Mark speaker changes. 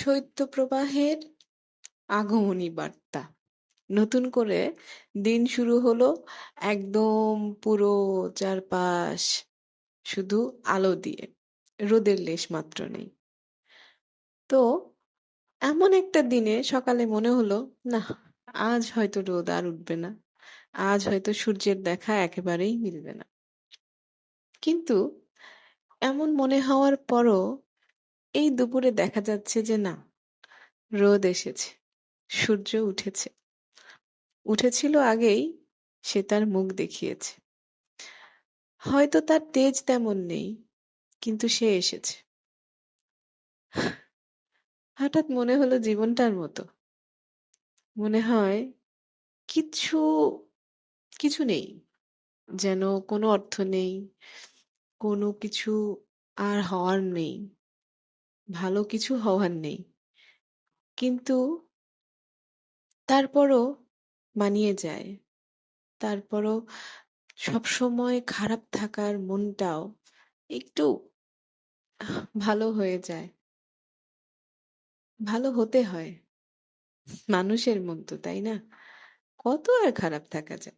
Speaker 1: শৈত্যপ্রবাহের আগমনী বার্তা। নতুন করে দিন শুরু হলো একদম পুরো চারপাশ শুধু আলো দিয়ে, রোদের লেশ মাত্র নেই। তো এমন একটা দিনে সকালে মনে হলো, না, আজ হয়তো রোদ আর উঠবে না। আজ হয়তো সূর্যের দেখা একেবারেই মিলবে না। কিন্তু এমন মনে হওয়ার পরও এই দুপুরে দেখা যাচ্ছে যে না, রোদ এসেছে, সূর্য উঠেছে। উঠেছিল আগেই সে তার মুখ দেখিয়েছে। হয়তো তার তেজ তেমন নেই, কিন্তু সে এসেছে। হঠাৎ মনে হলো জীবনটার মতো। মনে হয় কিছু কিছু নেই, যেন কোনো অর্থ নেই, কোনো কিছু আর হওয়ার নেই। ভালো কিছু হওয়ার নেই। কিন্তু তারপরও মানিয়ে যায়। তারপরও সবসময় খারাপ থাকার মনটাও একটু ভালো হয়ে যায়। ভালো হতে হয়। মানুষের মন তো, তাই না? কত আর খারাপ থাকা যায়।